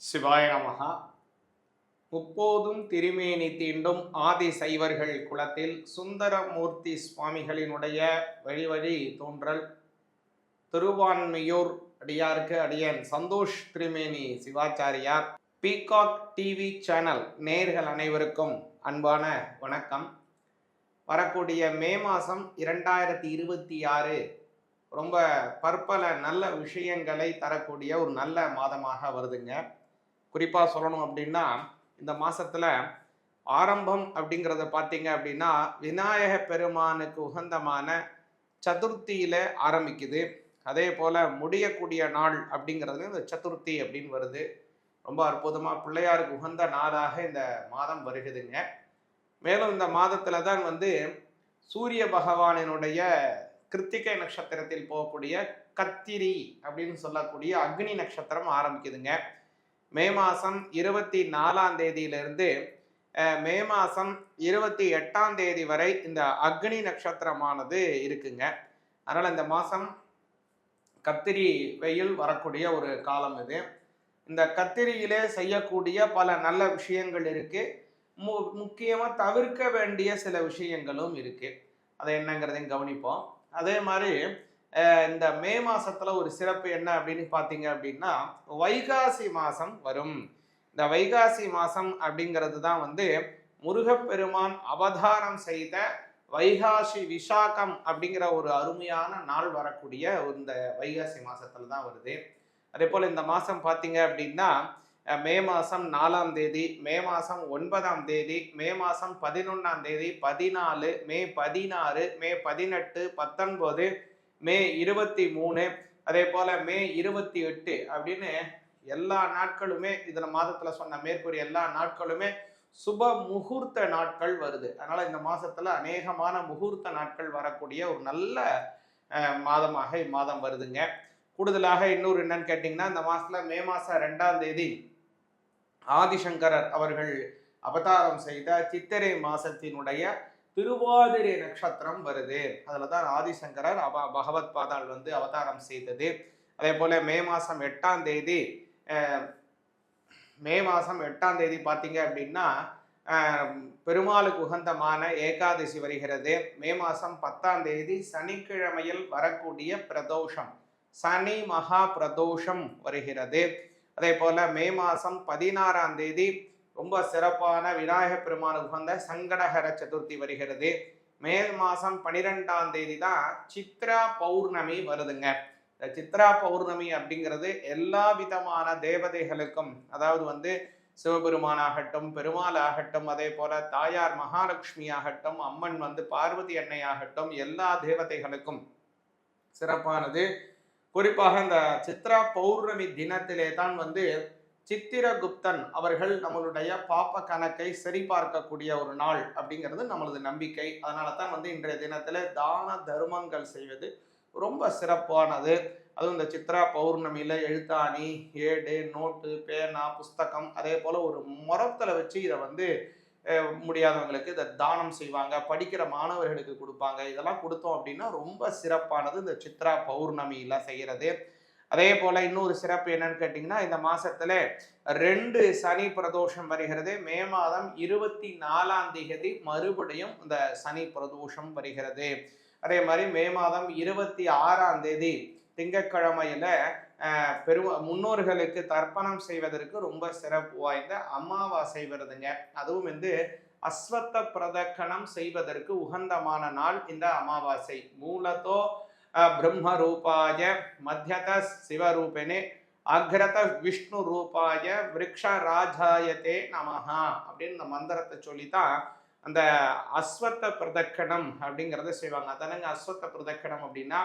சிவாய நமகா முப்போதும் திருமேனி தீண்டும் ஆதி சைவர்கள் குலத்தில் சுந்தரமூர்த்தி சுவாமிகளினுடைய வழிவழி தோன்றல். திருவான்மையூர் அடியாருக்கு அடியன் சந்தோஷ் திருமேனி சிவாச்சாரியார். பீகாக் டிவி சேனல் நேர்கள் அனைவருக்கும் அன்பான வணக்கம். வரக்கூடிய மே மாதம் இரண்டாயிரத்தி இருபத்தி ஆறு ரொம்ப பற்பல நல்ல விஷயங்களை தரக்கூடிய ஒரு நல்ல மாதமாக வருதுங்க. குறிப்பாக சொல்லணும் அப்படின்னா இந்த மாதத்தில் ஆரம்பம் அப்படிங்கிறத பார்த்தீங்க அப்படின்னா விநாயக பெருமானுக்கு உகந்தமான சதுர்த்தியில் ஆரம்பிக்குது. அதே போல் முடியக்கூடிய நாள் அப்படிங்கிறது இந்த சதுர்த்தி அப்படின்னு வருது. ரொம்ப அற்புதமாக பிள்ளையாருக்கு உகந்த நாளாக இந்த மாதம் வருகுதுங்க. மேலும் இந்த மாதத்தில் தான் வந்து சூரிய பகவானினுடைய கிருத்திகை நட்சத்திரத்தில் போகக்கூடிய கத்திரி அப்படின்னு சொல்லக்கூடிய அக்னி நட்சத்திரம் ஆரம்பிக்குதுங்க. மே மாதம் இருபத்தி நாலாம் தேதியிலிருந்து மே மாதம் இருபத்தி எட்டாம் தேதி வரை இந்த அக்னி நட்சத்திரமானது இருக்குங்க. அதனால் இந்த மாதம் கத்திரி வெயில் வரக்கூடிய ஒரு காலம் இது. இந்த கத்திரியிலே செய்யக்கூடிய பல நல்ல விஷயங்கள் இருக்குது மு முக்கியமாக தவிர்க்க வேண்டிய சில விஷயங்களும் இருக்குது அதை என்னங்கிறதையும் கவனிப்போம். அதே மாதிரி இந்த மே மாசத்துல ஒரு சிறப்பு என்ன அப்படின்னு பார்த்தீங்க அப்படின்னா வைகாசி மாசம் வரும். இந்த வைகாசி மாசம் அப்படிங்கிறது தான் வந்து முருகப்பெருமான் அவதாரம் செய்த வைகாசி விசாகம் அப்படிங்கிற ஒரு அருமையான நாள் வரக்கூடிய இந்த வைகாசி மாசத்துல தான் வருது. அதே போல் இந்த மாதம் பார்த்தீங்க அப்படின்னா மே மாதம் நாலாம் தேதி மே மாதம் ஒன்பதாம் தேதி மே மாதம் பதினொன்றாம் தேதி பதினாலு மே பதினாறு மே பதினெட்டு பத்தொன்பது மே இருபத்தி மூணு அதே போல் மே இருபத்தி எட்டு அப்படின்னு எல்லா நாட்களுமே இதில் மாதத்தில் சொன்ன மேற்கூறிய எல்லா நாட்களுமே சுப முகூர்த்த நாட்கள் வருது. அதனால் இந்த மாசத்துல அநேகமான முகூர்த்த நாட்கள் வரக்கூடிய ஒரு நல்ல மாதமாக இம்மாதம் வருதுங்க. கூடுதலாக இன்னொரு என்னன்னு கேட்டிங்கன்னா இந்த மாசத்துல மே மாதம் ரெண்டாம் தேதி ஆதிசங்கரர் அவர்கள் அவதாரம் செய்த சித்திரை மாசத்தினுடைய திருவாதிரை நட்சத்திரம் வருது. அதில் தான் ஆதிசங்கரர் அவ பகவத் பாதால் வந்து அவதாரம் செய்தது. அதே போல் மே மாதம் எட்டாம் தேதி மே மாதம் எட்டாம் தேதி பார்த்தீங்க அப்படின்னா பெருமாளுக்கு உகந்தமான ஏகாதசி வருகிறது. மே மாதம் பத்தாம் தேதி சனிக்கிழமையில் வரக்கூடிய பிரதோஷம். சனி மகா பிரதோஷம் வருகிறது. அதே போல மே மாதம் பதினாறாம் தேதி ரொம்ப சிறப்பான விநாயகப் பெருமானுக்கு உகந்த சங்கடகர சதுர்த்தி வருகிறது. மே மாதம் பனிரெண்டாம் தேதி தான் சித்ரா பௌர்ணமி வருதுங்க. இந்த சித்ரா பௌர்ணமி அப்படிங்கிறது எல்லா விதமான தேவதைகளுக்கும் அதாவது வந்து சிவபெருமானாகட்டும் பெருமாள் ஆகட்டும் அதே போல தாயார் மகாலட்சுமி ஆகட்டும் அம்மன் வந்து பார்வதி அன்னை ஆகட்டும் எல்லா தேவதைகளுக்கும் சிறப்பானது. குறிப்பாக இந்த சித்ரா பௌர்ணமி தினத்திலே தான் வந்து சித்திரகுப்தன் அவர்கள் நம்மளுடைய பாப்ப கணக்கை சரிபார்க்கக்கூடிய ஒரு நாள் அப்படிங்கிறது நம்மளது நம்பிக்கை. அதனால தான் வந்து இன்றைய தினத்தில் தான தர்மங்கள் செய்வது ரொம்ப சிறப்பானது. அதுவும் இந்த சித்ரா பௌர்ணமியில் எழுத்தாணி ஏடு நோட்டு பேனா புஸ்தகம் அதே போல் ஒரு முறத்தில் வச்சு இதை வந்து முடியாதவங்களுக்கு இதை தானம் செய்வாங்க. படிக்கிற மாணவர்களுக்கு கொடுப்பாங்க. இதெல்லாம் கொடுத்தோம் அப்படின்னா ரொம்ப சிறப்பானது இந்த சித்ரா பௌர்ணமியில் செய்கிறது அதே போல இன்னொரு சிறப்பு என்னன்னு கேட்டிங்கன்னா இந்த மாசத்துல ரெண்டு சனி பிரதோஷம் வருகிறது. மே மாதம் இருபத்தி நாலாம் தேதி மறுபடியும் இந்த சனி பிரதோஷம் வருகிறது. அதே மாதிரி மே மாதம் இருபத்தி ஆறாம் தேதி திங்கக்கிழமையில பெரு முன்னோர்களுக்கு தர்ப்பணம் செய்வதற்கு ரொம்ப சிறப்பு வாய்ந்த அமாவாசை வருதுங்க. அதுவும் வந்து அஸ்வத்த பிரதக்கணம் செய்வதற்கு உகந்தமான நாள் இந்த அமாவாசை. மூலத்தோ பிரம்மரூபாய பிரம்ம ரூபாய மத்தியத சிவரூபிணே அக்ரத விஷ்ணு ரூபாய விரக்ஷ ராஜாயத்தே நமஹா அப்படின்னு இந்த மந்திரத்தை சொல்லித்தான் அந்த அஸ்வத்த பிரதக்கணம் அப்படிங்கிறத செய்வாங்க. அதனங்க அஸ்வத்த பிரதக்கணம் அப்படின்னா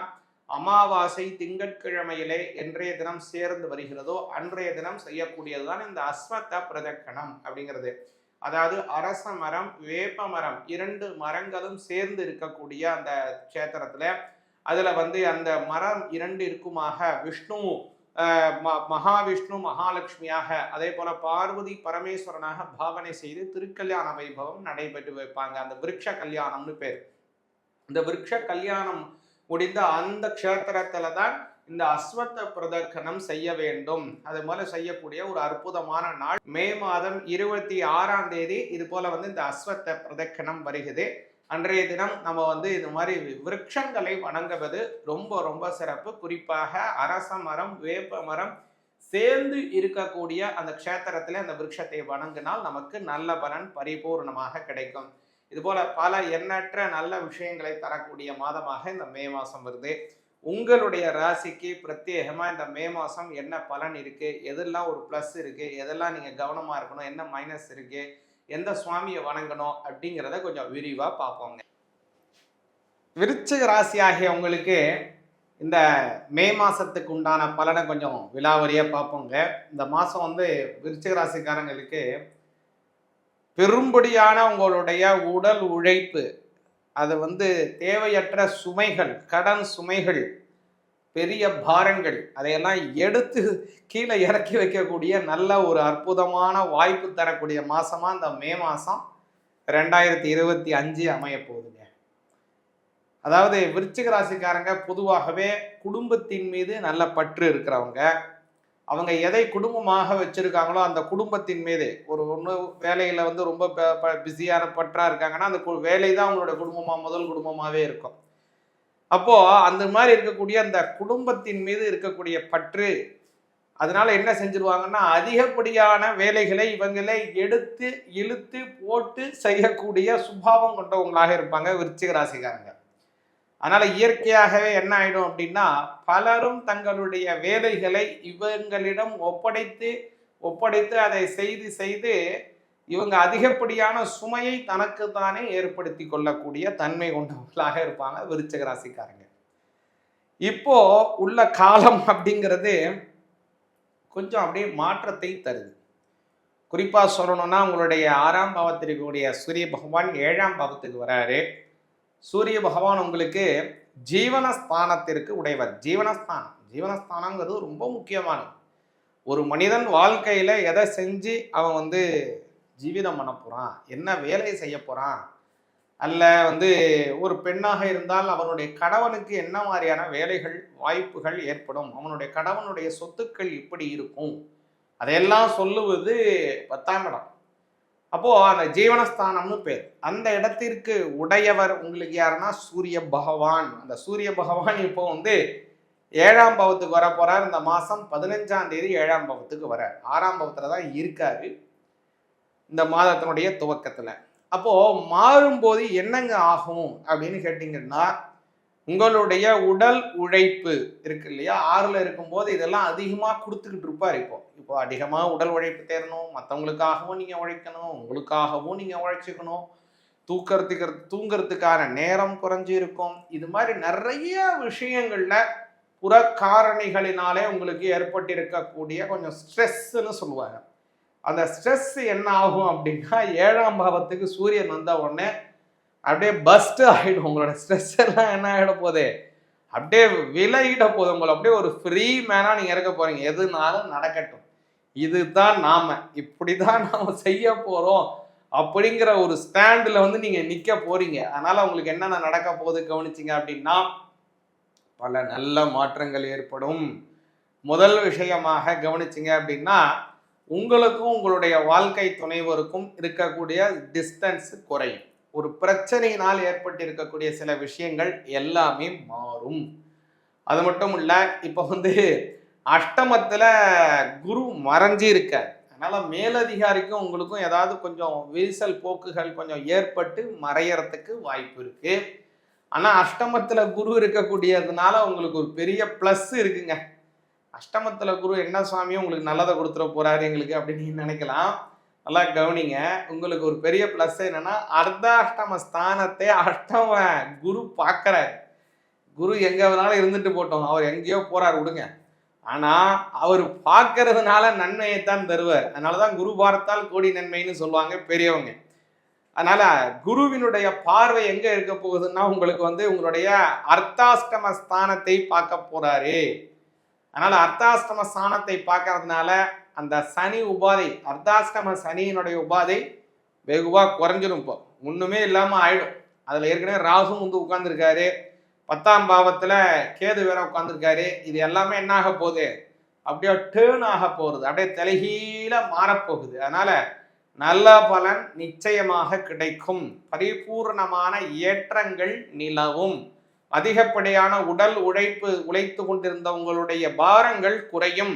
அமாவாசை திங்கட்கிழமையிலே என்றைய தினம் சேர்ந்து வருகிறதோ அன்றைய தினம் செய்யக்கூடியதுதான் இந்த அஸ்வத்த பிரதக்கணம் அப்படிங்கிறது. அதாவது அரச மரம் வேப்ப மரம் இரண்டு மரங்களும் சேர்ந்து இருக்கக்கூடிய அந்த கஷேத்திரத்துல அதுல வந்து அந்த மரம் இரண்டு இருக்குமாக. விஷ்ணு ம- மகாவிஷ்ணு மகாலட்சுமியாக அதே போல பார்வதி பரமேஸ்வரனாக பாவனை செய்து திருக்கல்யாண வைபவம் நடைபெற்று வைப்பாங்க. அந்த விருட்ச கல்யாணம்னு பேர். இந்த விருட்ச கல்யாணம் முடிந்த அந்த க்ஷேத்திரத்துல தான் இந்த அஸ்வத்த பிரதர்க்கணம் செய்ய வேண்டும். அது போல செய்யக்கூடிய ஒரு அற்புதமான நாள் மே மாதம் இருபத்தி ஆறாம் தேதி. இது போல வந்து இந்த அஸ்வத்த பிரதக்கணம் வருகிறது. அன்றைய தினம் நம்ம வந்து இது மாதிரி விரக்ஷங்களை வணங்குவது ரொம்ப ரொம்ப சிறப்பு. குறிப்பாக அரச மரம் வேப்ப மரம் சேர்ந்து இருக்கக்கூடிய அந்த க்ஷேத்திரத்தில் அந்த விருட்சத்தை வணங்கினால் நமக்கு நல்ல பலன் பரிபூர்ணமாக கிடைக்கும். இதுபோல பல எண்ணற்ற நல்ல விஷயங்களை தரக்கூடிய மாதமாக இந்த மே மாதம் வருது. உங்களுடைய ராசிக்கு பிரத்யேகமாக இந்த மே மாதம் என்ன பலன் இருக்குது எதெல்லாம் ஒரு ப்ளஸ் இருக்குது எதெல்லாம் நீங்கள் கவனமாக இருக்கணும்? என்ன மைனஸ் இருக்குது எந்த சுவாமியை வணங்கணும் அப்படிங்கிறத கொஞ்சம் விரிவாக பார்ப்போங்க. விருச்சிக ராசி ஆகிய உங்களுக்கு இந்த மே மாதத்துக்கு உண்டான பலனை கொஞ்சம் விலாவரியாக பார்ப்போங்க. இந்த மாதம் வந்து விருச்சிக ராசிக்காரங்களுக்கு பெரும்படியான உங்களுடைய உடல் உழைப்பு அது வந்து தேவையற்ற சுமைகள் கடன் சுமைகள் பெரிய பாரங்கள் அதையெல்லாம் எடுத்து கீழே இறக்கி வைக்கக்கூடிய நல்ல ஒரு அற்புதமான வாய்ப்பு தரக்கூடிய மாதமாக இந்த மே மாதம் ரெண்டாயிரத்தி இருபத்தி அஞ்சு அமைய போகுதுங்க அதாவது விருச்சிக ராசிக்காரங்க பொதுவாகவே குடும்பத்தின் மீது நல்ல பற்று இருக்கிறவங்க. அவங்க எதை குடும்பமாக வச்சுருக்காங்களோ அந்த குடும்பத்தின் மீது ஒரு ஒன்று வேலையில் வந்து ரொம்ப பிஸியான பற்றாக இருக்காங்கன்னா அந்த கு- வேலை தான் அவங்களோட குடும்பமாக முதல் குடும்பமாகவே இருக்கும். அப்போ அந்த மாதிரி இருக்கக்கூடிய அந்த குடும்பத்தின் மீது இருக்கக்கூடிய பற்று அதனால என்ன செஞ்சிருவாங்கன்னா அதிகப்படியான வேலைகளை இவங்களை எடுத்து இழுத்து போட்டு செய்யக்கூடிய சுபாவம் கொண்டவங்களாக இருப்பாங்க விருச்சிக ராசிக்காரங்க. அதனால இயற்கையாகவே என்ன ஆயிடும் அப்படின்னா பலரும் தங்களுடைய வேலைகளை இவங்களிடம் ஒப்படைத்து ஒப்படைத்து அதை செய்து செய்து இவங்க அதிகப்படியான சுமையை தனக்கு தானே ஏற்படுத்தி கொள்ளக்கூடிய தன்மை கொண்டவர்களாக இருப்பாங்க விருச்சக ராசிக்காரங்க. இப்போ உள்ள காலம் அப்படிங்கிறது கொஞ்சம் அப்படியே மாற்றத்தை தருது. குறிப்பாக சொல்லணும்னா உங்களுடைய ஆறாம் பாவத்திற்கு சூரிய பகவான் ஏழாம் பாவத்துக்கு வராரு. சூரிய பகவான் உங்களுக்கு ஜீவனஸ்தானத்திற்கு உடையவர். ஜீவனஸ்தானம். ஜீவனஸ்தானங்கிறது ரொம்ப முக்கியமானது. ஒரு மனிதன் வாழ்க்கையில் எதை செஞ்சு அவன் வந்து ஜீவிதம் பண்ண போகிறான் என்ன வேலை செய்ய போகிறான் அல்ல வந்து ஒரு பெண்ணாக இருந்தால் அவனுடைய கணவனுக்கு என்ன மாதிரியான வேலைகள் வாய்ப்புகள் ஏற்படும் அவனுடைய கணவனுடைய சொத்துக்கள் எப்படி இருக்கும். அதையெல்லாம் சொல்லுவது பத்தாம் இடம். அப்போது அந்த ஜீவனஸ்தானம்னு பேர். அந்த இடத்திற்கு உடையவர் உங்களுக்கு யாருன்னா சூரிய பகவான். அந்த சூரிய பகவான் இப்போ வந்து ஏழாம் பவத்துக்கு வர போகிறார் இந்த மாதம் பதினஞ்சாம் தேதி ஏழாம் பவத்துக்கு வர ஆறாம் பவத்தில் தான் இருக்காரு. இந்த மாதத்தினுடைய துவக்கத்தில். அப்போது மாறும்போது என்னங்க ஆகும் அப்படின்னு கேட்டிங்கன்னா உங்களுடைய உடல் உழைப்பு இருக்கு இல்லையா? ஆறில் இருக்கும்போது இதெல்லாம் அதிகமாக கொடுத்துக்கிட்டு இருப்பார் இப்போ. இப்போ அதிகமாக உடல் உழைப்பு தேரணும் மற்றவங்களுக்காகவும் நீங்கள் உழைக்கணும் உங்களுக்காகவும் நீங்கள் உழைச்சிக்கணும். தூக்கிறதுக்கு தூங்குறதுக்கான நேரம் குறைஞ்சு இருக்கும். இது மாதிரி நிறைய விஷயங்களில் புற காரணிகளினாலே உங்களுக்கு ஏற்பட்டிருக்கக்கூடிய கொஞ்சம் ஸ்ட்ரெஸ்ன்னு சொல்லுவாங்க. அந்த ஸ்ட்ரெஸ் என்ன ஆகும் அப்படின்னா ஏழாம் பாவத்துக்கு சூரியன் வந்த உடனே அப்படியே பஸ்ட் ஆகிடும் உங்களோட ஸ்ட்ரெஸ் எல்லாம் என்ன ஆகிட போதே அப்படியே விலகிட போகுது. உங்களை அப்படியே ஒரு ஃப்ரீ மேனாக நீங்கள் இருக்க போகிறீங்க எதுனாலும் நடக்கட்டும். இதுதான் நாம. இப்படிதான் நாம் செய்ய போகிறோம் அப்படிங்கிற ஒரு ஸ்டாண்டில் வந்து நீங்கள் நிற்க போகிறீங்க அதனால் உங்களுக்கு என்னென்ன நடக்க போகுது கவனிச்சிங்க அப்படின்னா பல நல்ல மாற்றங்கள் ஏற்படும். முதல் விஷயமாக கவனிச்சிங்க அப்படின்னா உங்களுக்கும் உங்களுடைய வாழ்க்கை துணைவருக்கும் இருக்கக்கூடிய டிஸ்டன்ஸ் குறையும். ஒரு பிரச்சனையினால் ஏற்பட்டிருக்கக்கூடிய சில விஷயங்கள் எல்லாமே மாறும். அது மட்டும் இல்லை இப்போ வந்து அஷ்டமத்தில் குரு மறைஞ்சு இருக்கார் அதனால் மேலதிகாரிக்கும் உங்களுக்கும் ஏதாவது கொஞ்சம் விரிசல் போக்குகள் கொஞ்சம் ஏற்பட்டு மறையறதுக்கு வாய்ப்பு இருக்குது ஆனால் அஷ்டமத்தில் குரு இருக்கக்கூடியதுனால உங்களுக்கு ஒரு பெரிய ப்ளஸ் இருக்குங்க. அஷ்டமத்தில் குரு என்ன சுவாமியும் உங்களுக்கு நல்லதை கொடுத்துட போறாரு எங்களுக்கு அப்படின்னு நினைக்கலாம். நல்லா கவனிங்க. உங்களுக்கு ஒரு பெரிய ப்ளஸ் என்னன்னா அர்த்தாஷ்டம ஸ்தானத்தை அஷ்டம குரு பார்க்குறாரு. குரு எங்கே வேணாலும் இருந்துட்டு போட்டோம் அவர் எங்கேயோ போறாரு விடுங்க. ஆனால் அவர் பார்க்கறதுனால நன்மையை தான் தருவார். அதனாலதான் குரு பார்த்தால் கோடி நன்மைன்னு சொல்லுவாங்க பெரியவங்க. அதனால குருவினுடைய பார்வை எங்கே இருக்க போகுதுன்னா உங்களுக்கு வந்து உங்களுடைய அர்த்தாஷ்டம ஸ்தானத்தை பார்க்க போறாரு. அதனால அர்த்தாஷ்டம ஸ்தானத்தை பார்க்கறதுனால அந்த சனி உபாதை அர்த்தாஷ்டம சனியினுடைய உபாதை வெகுவா குறைஞ்சிரும் இப்போ. ஒண்ணுமே இல்லாம ஆயிடும். அதுல ஏற்கனவே ராகு வந்து உட்கார்ந்துருக்காரு. பத்தாம் பாவத்துல கேது வேற உட்காந்துருக்காரு இது எல்லாமே என்ன ஆக போகுது? அப்படியே டேர்ன் ஆக போகுது. அப்படியே தலைகீழ மாறப்போகுது. அதனால நல்ல பலன் நிச்சயமாக கிடைக்கும். பரிபூர்ணமான ஏற்றங்கள் நிலவும். அதிகப்படியான உடல் உழைப்பு உழைத்து கொண்டிருந்த உங்களுடைய பாரங்கள் குறையும்.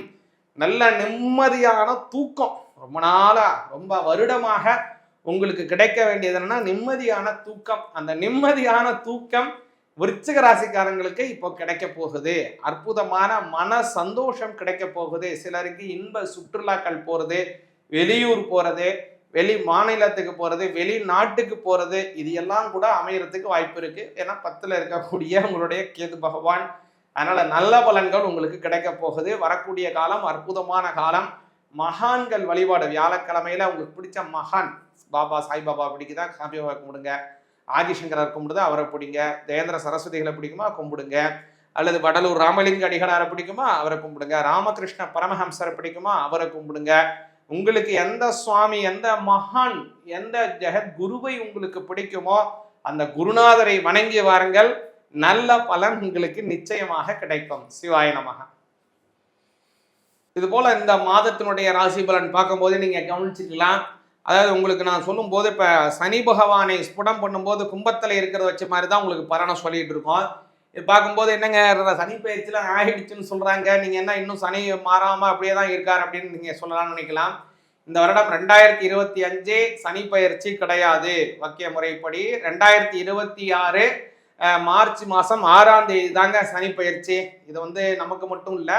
நல்ல நிம்மதியான தூக்கம். ரொம்ப நாளா ரொம்ப வருடமாக உங்களுக்கு கிடைக்க வேண்டியது என்னன்னா நிம்மதியான தூக்கம். அந்த நிம்மதியான தூக்கம் விருச்சிக ராசிக்காரங்களுக்கு இப்போ கிடைக்க போகுது. அற்புதமான மன சந்தோஷம் கிடைக்க போகுது. சிலருக்கு இன்ப சுற்றுலாக்கள் போகிறது வெளியூர் போகிறது வெளி மாநிலத்துக்கு போகிறது வெளிநாட்டுக்கு போகிறது இது எல்லாம் கூட அமையறதுக்கு வாய்ப்பு இருக்கு. ஏன்னா பத்தில் இருக்கக்கூடிய உங்களுடைய கேது பகவான் அதனால நல்ல பலன்கள் உங்களுக்கு கிடைக்க போகுது. வரக்கூடிய காலம் அற்புதமான காலம். மகான்கள் வழிபாடு வியாழக்கிழமையில உங்களுக்கு பிடிச்ச மகான் பாபா சாய்பாபா பிடிக்குதா சாமி பாபா கும்பிடுங்க. ஆதிசங்கரர் கும்பிடுது? அவரை பிடிங்க. ஜெயேந்திர சரஸ்வதிகளை பிடிக்குமா? கும்பிடுங்க. அல்லது வடலூர் ராமலிங்க அடிகளாரை பிடிக்குமா? அவரை கும்பிடுங்க. ராமகிருஷ்ண பரமஹம்சரை பிடிக்குமா? அவரை கும்பிடுங்க. உங்களுக்கு எந்த சுவாமி எந்த மகான் எந்த ஜெகத் குருவை உங்களுக்கு பிடிக்குமோ அந்த குருநாதரை வணங்கி வாருங்கள். நல்ல பலன் உங்களுக்கு நிச்சயமாக கிடைக்கும். சிவாய நமக. இது போல இந்த மாதத்தினுடைய ராசி பலன் பார்க்கும்போது நீங்க கவனிச்சுக்கலாம். அதாவது உங்களுக்கு நான் சொல்லும்போது இப்போ சனி பகவானை ஸ்புடம் பண்ணும்போது கும்பத்தில் இருக்கிறத வச்ச மாதிரி தான் உங்களுக்கு பலனை சொல்லிட்டு இருக்கோம். பார்க்கும்போது என்னங்க சனி பயிற்சியில் ஆகிடுச்சுன்னு சொல்கிறாங்க நீங்கள் என்ன இன்னும் சனி மாறாமல் அப்படியே தான் இருக்கார் அப்படின்னு நீங்கள் சொல்லலாம்னு நினைக்கலாம். இந்த வருடம் ரெண்டாயிரத்தி இருபத்தி அஞ்சு சனி பயிற்சி கிடையாது. வாக்கிய முறைப்படி ரெண்டாயிரத்தி இருபத்தி ஆறு மார்ச் மாதம் ஆறாம் தேதி தாங்க சனி பயிற்சி. இது வந்து நமக்கு மட்டும் இல்லை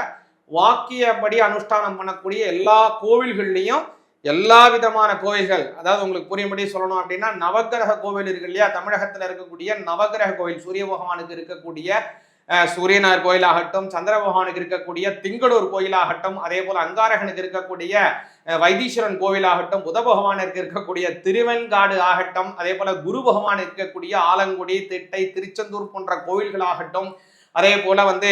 வாக்கியப்படி அனுஷ்டானம் பண்ணக்கூடிய எல்லா கோவில்கள்லையும் எல்லா விதமான கோவில்கள் அதாவது உங்களுக்கு புரியும்படி சொல்லணும் அப்படின்னா நவக்கிரக கோவில் இருக்கு இல்லையா? தமிழகத்தில் இருக்கக்கூடிய நவக்கிரக கோவில் சூரிய பகவானுக்கு இருக்கக்கூடிய சூரியனார் கோயிலாகட்டும் சந்திர பகவானுக்கு இருக்கக்கூடிய திங்களூர் கோயிலாகட்டும் அதே போல அங்காரகனுக்கு இருக்கக்கூடிய வைத்தீஸ்வரன் கோவிலாகட்டும் புத பகவானுக்கு இருக்கக்கூடிய திருவெண்காடு ஆகட்டும் அதே போல குரு பகவான் இருக்கக்கூடிய ஆலங்குடி திட்டை திருச்செந்தூர் போன்ற கோவில்களாகட்டும் அதே போல வந்து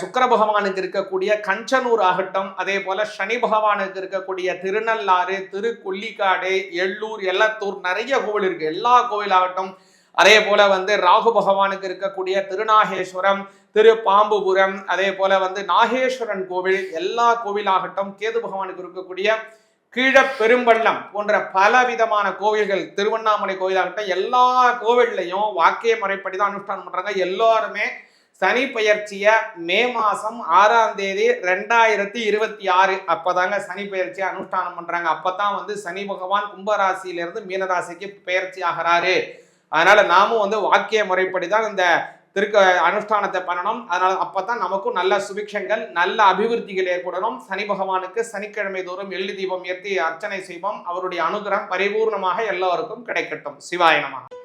சுக்கர பகவானுக்கு இருக்கக்கூடிய கஞ்சனூர் ஆகட்டும் அதே போல சனி பகவானுக்கு இருக்கக்கூடிய திருநள்ளாறு திருக்கொல்லிக்காடு எள்ளூர் எல்லத்தூர் நிறைய கோவில் இருக்கு. எல்லா கோவிலாகட்டும் அதே போல வந்து ராகு பகவானுக்கு இருக்கக்கூடிய திருநாகேஸ்வரம் திரு பாம்புபுரம் அதே போல வந்து நாகேஸ்வரன் கோவில் எல்லா கோவிலாகட்டும் கேது பகவானுக்கு இருக்கக்கூடிய கீழ பெரும்பள்ளம் போன்ற பல விதமான கோவில்கள் திருவண்ணாமலை கோவிலாகட்டும் எல்லா கோவில்லையும் வாக்கிய முறைப்படி தான் அனுஷ்டானம் பண்றாங்க. எல்லாருமே சனி பெயர்ச்சிய மே மாசம் ஆறாம் தேதி ரெண்டாயிரத்தி இருபத்தி ஆறு. அப்பதாங்க சனி பயிற்சியை அனுஷ்டானம் பண்றாங்க. அப்பதான் வந்து சனி பகவான் கும்பராசியிலிருந்து மீனராசிக்கு பெயர்ச்சி ஆகிறாரு. அதனால நாமும் வந்து வாக்கிய முறைப்படி தான் இந்த திருக்க அனுஷ்டானத்தை பண்ணணும். அதனால அப்பதான் நமக்கும் நல்ல சுபிக்ஷங்கள் நல்ல அபிவிருத்திகள் ஏற்படணும். சனி பகவானுக்கு சனிக்கிழமை தோறும் எள்ளு தீபம் ஏற்றி அர்ச்சனை செய்வோம். அவருடைய அனுகிரகம் பரிபூர்ணமாக எல்லோருக்கும் கிடைக்கட்டும். சிவாயனமாக